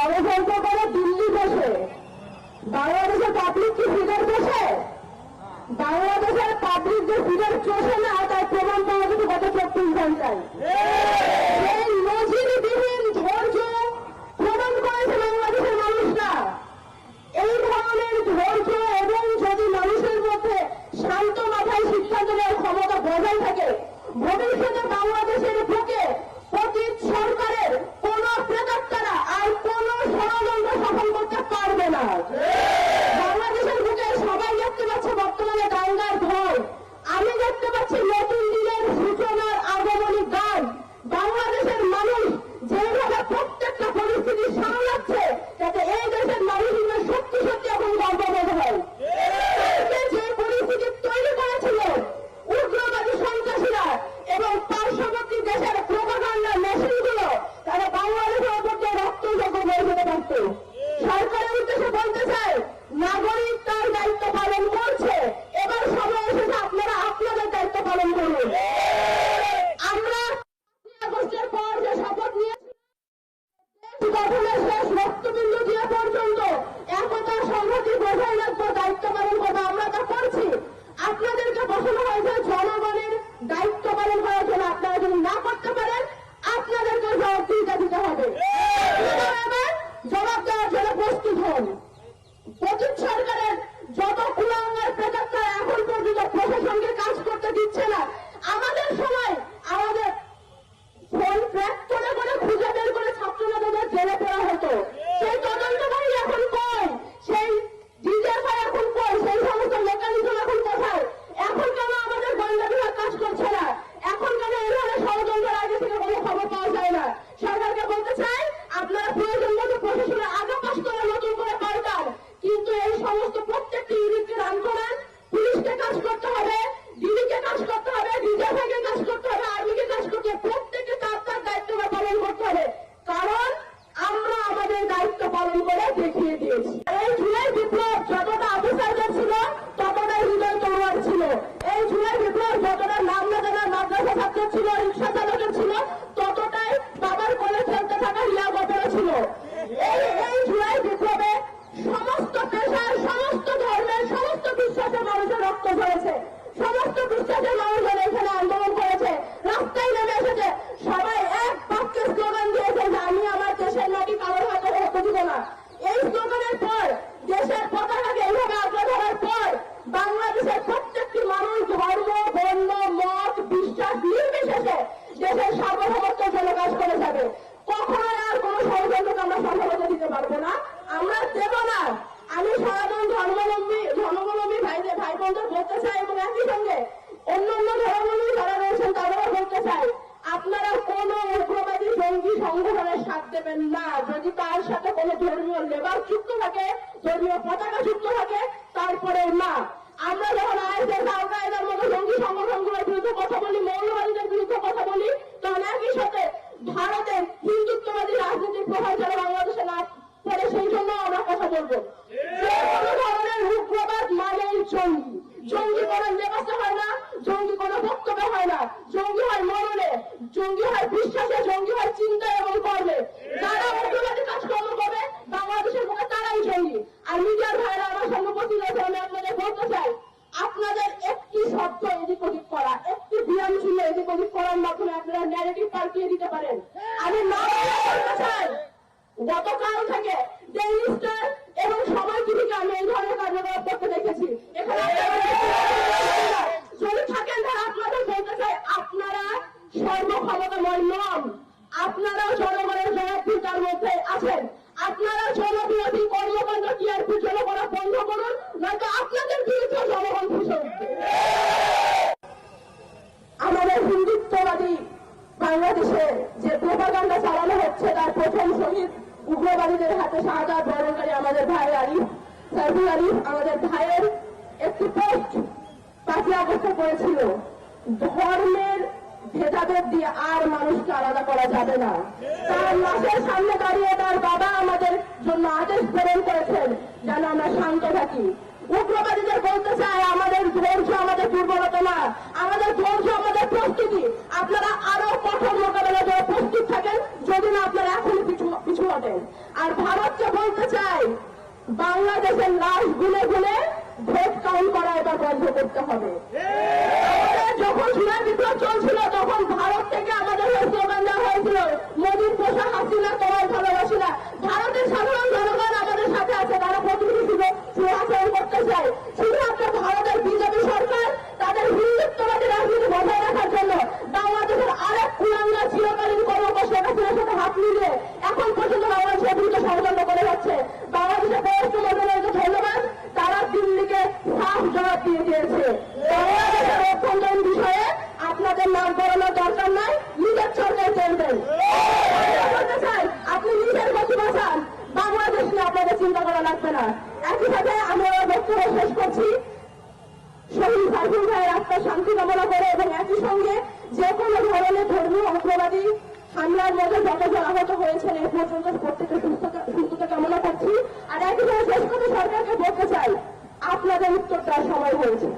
করে দিল্লি বসে বাংলাদেশের পাবলিক কি ফিগার বসে, বাংলাদেশের পাবলিক যে ফিগার চষে না, তার প্রমাণ পাওয়া গত চব্বিশ ঘন্টায়। এই এবং যদি মানুষের মধ্যে শান্ত মাথায় ক্ষমতা থাকে, ভবিষ্যতে বাংলাদেশের বুকে অতীত সরকারের কোন প্রেতাত্মারা আর কোন ষড়যন্ত্র সফল করতে পারবে না বাংলাদেশের বুকে সবাই দেখতে পাচ্ছে বর্তমানে দাঙ্গার ভয় আমি দেখতে পাচ্ছি নতুন দিনের সূচনার আগমনী গান বাংলাদেশের মানুষ যেভাবে প্রত্যেকটা পরিস্থিতি সামলাচ্ছে যাতে এই দেশের মানুষের সত্যি সত্যি এখন গর্ববোধ হয় আজকে যে পরিস্থিতি তৈরি করেছিল উগ্রবাদী সন্ত্রাসীরা এবং পার্শ্ববর্তী দেশের প্রোপাগান্ডা মেশিনগুলো তারা বাংলাদেশের ওপর দিয়ে রক্তযোগ্য হয়ে যেতে পারত সরকারের উদ্দেশ্যে বলতে চাই নাগরিক তার দায়িত্ব পালন করছে এবার সময় এসেছে আপনারা আপনাদের দায়িত্ব পালন করুন আমরা পাঁচই আগস্টের পর যে শপথ নিয়েছি দেশ গঠনের শেষ রক্তবিন্দু দিয়া পর্যন্ত একতা সংহতি বজায় রাখব দায়িত্ব পালন করব আমরা তা করছি আপনাদেরকে বসানো হয়েছে জনগণের দায়িত্ব পালন করার জন্য আপনারা যদি না করতে পারেন আপনাদেরকে জবাবদিহিতা দিতে হবে আপনারা এবার জবাব দেওয়ার অতীত সরকারের যত কুলাঙ্গার প্রেতাত্মা এখন পর্যন্ত প্রশাসনকে কাজ করতে দিচ্ছে না, আমাদের সময় আমাদের ফোন ট্র্যাক করে করে খুঁজে 私も。কোনো ধর্মীয় লেবার যুক্ত থাকে, ধর্মীয় পতাকা যুক্ত থাকে তারপরেও না আমরা যখন আইএসএস, আল কায়দার মতো জঙ্গি সংগঠনগুলোর বিরুদ্ধে কথা বলি, মৌলবাদীদের বিরুদ্ধে কথা বলি তখন একই সাথে ভারতের হিন্দুত্ববাদী রাজনীতির প্রভাব যেন বাংলাদেশে না পড়ে, সেই জন্য আমরা কথা বলব। যে কোনো ধরনের উগ্রবাদ মানেই জঙ্গি। জঙ্গি কোনো লেবাসে হয় না, জঙ্গি কোনো বক্তব্য হয় না। জঙ্গি হয় মরণে, জঙ্গি হয় বিশ্বাসে, জঙ্গি হয় চিন্তায় এবং কর্মে। যারা উগ্রবাদী কাজকর্ম করবে মুখে আর মিডিয়ার ভাইরা আমার উপস্থিত আমি আপনাদের বলতে চাই, আপনাদের একটি শব্দ এদিক ওদিক করা, একটি বিরাম ছিল এদিক ওদিক করার মাধ্যমে আপনারা ন্যারেটিভ পাল্টিয়ে দিতে পারেন। আমি না বলতে চাই, গতকাল থেকে ডেইলি স্টার এবং সময় টিভিকে আমি এই ধরনের কার্যকলাপ করতে দেখেছি, এখানে যদি থাকেন তারা আপনাদের বলতে চাই, আপনারা সর্বক্ষমতাময় নন, আপনারাও জনগণের জবাবদিহিতার মধ্যে আছেন। আপনারা কর্মকাণ্ড টিআরপির জন্য করা বন্ধ করুন? নয়তো আপনাদের বিরুদ্ধে জনগণ আমাদের হিন্দুত্ববাদী বাংলাদেশে যে প্রোপাগান্ডা চালানো হচ্ছে, তার প্রথম শহীদ উগ্রবাদীদের হাতে বরণকারী আমাদের ভাই আরিফ, সাইফুল আরিফ, আমাদের ভাইয়ের একটি পোস্ট পাঁচই আগস্টে করেছিল। ধর্মের ভেদাভেদ দিয়ে আর মানুষকে আলাদা করা যাবে না। তার লাশের সামনে দাঁড়িয়ে তার বাবা আমাদের জন্য আদেশ প্রেরণ করেছেন, যেন আমরা শান্ত থাকি। উগ্রবাদীদের বলতে চাই আমাদের ধৈর্য আমাদের দুর্বলতা না, আমাদের ধৈর্য আমাদের প্রস্তুতি। আপনারা আরও কঠোর মোকাবেলা জন্য প্রস্তুত থাকেন, যদি না আপনারা এখনই পিছু পিছু হটেন। আর ভারতকে বলতে চাই বাংলাদেশের লাশ গুলে গুলে ভোট কাউন্ট করা এবার বন্ধ করতে হবে। যখন জুলাই বিপ্লব চলছিল তখন ভারত থেকে আমাদের হয়ে স্লোগান দেওয়া হয়েছিল মোদীর পোশাক হাসিনা তোমার ভালোবাসি না ভারতের সাধারণ জনগণ আমাদের সাথে আছে তারা প্রতিনিধি ছিল সুহাসন করতে চায় শুধুমাত্র ভারতের বিজেপি সরকার তাদের হিন্দুত্ববাদী রাজনীতি বজায় রাখার জন্য বাংলাদেশের আরেক কুলাঙ্গা চিরকালীন কর্মকর শেখ হাসিনার সাথে হাত মিলিয়ে এখন পর্যন্ত বাংলাদেশের বিরুদ্ধে ষড়যন্ত্র করে যাচ্ছে বাংলাদেশের পররাষ্ট্র মন্ত্রণালয়কে ধন্যবাদ তারা দিল্লিকে সাফ জবাব দিয়ে দিয়েছে বাংলাদেশের অভ্যন্তরীণ বিষয়ে আপনাদের নাম করানোর দরকার নাই নিজের সরকার চলবেন বলতে চাই আপনি নিজের গতি বাঁচান বাংলাদেশ নিয়ে আপনাদের চিন্তা করা লাগবে না। একই আমরা বক্তব্য শেষ করছি। শহীদ সাইফুল ভাইয়ের আত্মার শান্তি কামনা করে এবং একই সঙ্গে যে কোনো ধরনের ধর্মীয় অগ্রবাদী হামলার মধ্যে যতজন আহত হয়েছেন এই পর্যন্ত প্রত্যেকের সুস্থতা কামনা করছি। আর একই সঙ্গে শেষ করে সরকারকে বলতে চাই, আপনাদের উত্তর দেওয়ার সময় হয়েছে